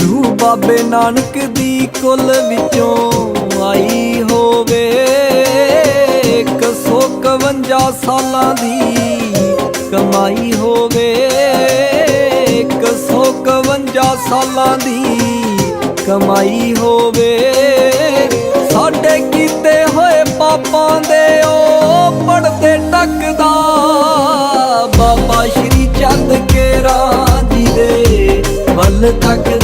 ਰੂ ਬਾਬੇ ਨਾਨਕ ਦੀ ਕੁੱਲ ਵਿੱਚੋਂ ਆਈ ਹੋਵੇ। 151 ਸਾਲਾਂ ਦੀ ਕਮਾਈ ਹੋਵੇ। 151 ਸਾਲਾਂ ਦੀ ਕਮਾਈ ਹੋਵੇ। ਸਾਡੇ ਕੀਤੇ ਹੋਏ ਪਾਪਾਂ ਦੇ ਉਹ ਪੜਦੇ ਟੱਕਦਾ। ਬਾਬਾ ਸ਼੍ਰੀ ਚੰਦ ਕੇਰਾ ਜੀ ਦੇ ਵੱਲ ਤੱਕ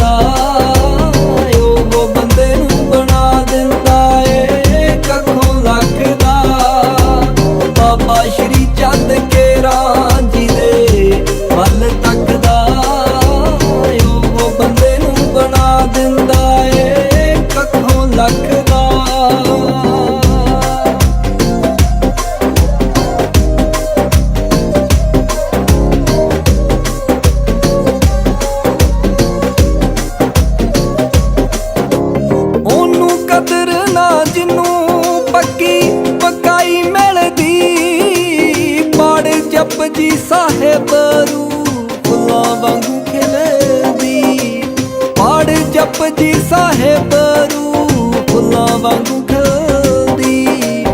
ਜਪਜੀ ਸਾਹਿਬ ਰੂ ਵਾਂਗੂ ਖਿਲਦੀ। ਪੜ ਜਪਜੀ ਸਾਹਿਬ ਰੂ ਫੁੱਲਾਂ ਵਾਂਗੂ ਖਿਲਦੀ।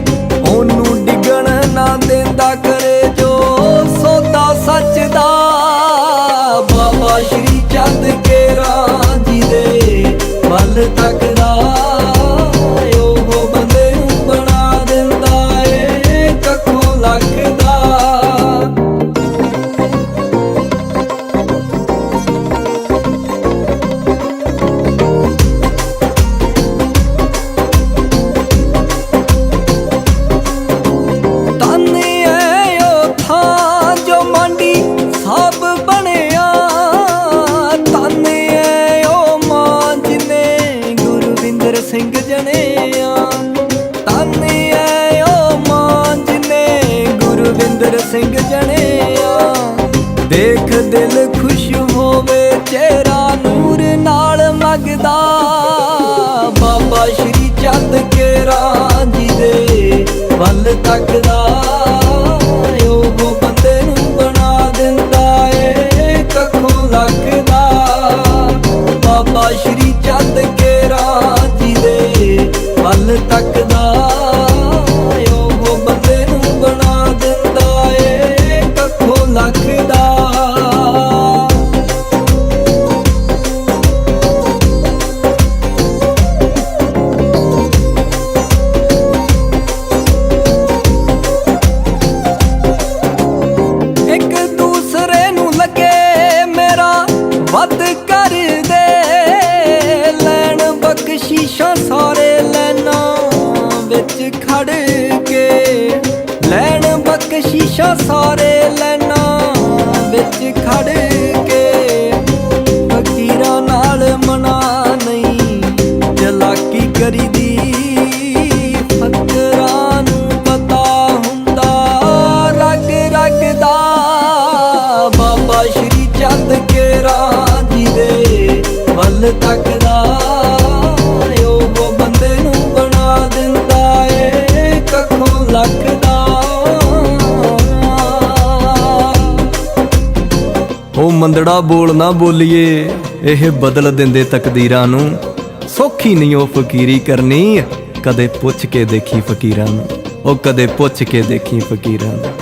ਉਹਨੂੰ ਡਿਗਣ ਨਾ ਦਿੰਦਾ ਕਰੇ ਜੋ, ਸੋਦਾ ਸੱਚ ਦਾ। ਬਾਬਾ ਸ਼੍ਰੀ ਚੰਦ ਕੇਰਾ ਜੀ ਦੇ ਵੱਲ ਤੱਕਦਾ ਸਿੰਘ ਜਣਿਆ। ਦੇਖ ਦਿਲ ਖੁਸ਼ ਹੋਵੇ, ਚਿਹਰਾ ਨੂਰ ਨਾਲ ਮਗਦਾ। ਬਾਬਾ ਸ਼੍ਰੀ ਚੰਦ ਕੇਰਾ ਜੀ ਦੇ ਵੱਲ ਤੱਕਦਾ। ਉਹ ਬੰਦੇ ਨੂੰ ਬਣਾ ਦਿੰਦਾ ਏ, ਕੱਖੋਂ ਲੱਗਦਾ ਬਾਬਾ ਸ਼੍ਰੀ ਚੰਦ ਕੇਰਾ ਜੀ ਦੇ ਵੱਲ ਤੱਕਦਾ। ਬਖਸ਼ੀਸ਼ਾਂ ਸਾਰੇ ਲੈਣਾ ਵਿੱਚ ਖੜ ਕੇ। ਫਕੀਰਾਂ ਨਾਲ ਮਨਾ ਨਹੀਂ ਚਲਾਕੀ ਕਰੀਦੀ ਮੰਦੜਾ ਬੋਲ ਨਾ ਬੋਲੀਏ, ਇਹ ਬਦਲ ਦਿੰਦੇ ਤਕਦੀਰਾਂ ਨੂੰ। ਸੌਖੀ ਨਹੀਂ ਉਹ ਫਕੀਰੀ ਕਰਨੀ, ਕਦੇ ਪੁੱਛ ਕੇ ਦੇਖੀ ਫਕੀਰਾਂ ਨੂੰ। ਉਹ ਕਦੇ ਪੁੱਛ ਕੇ ਦੇਖੀ ਫਕੀਰਾਂ ਨੂੰ।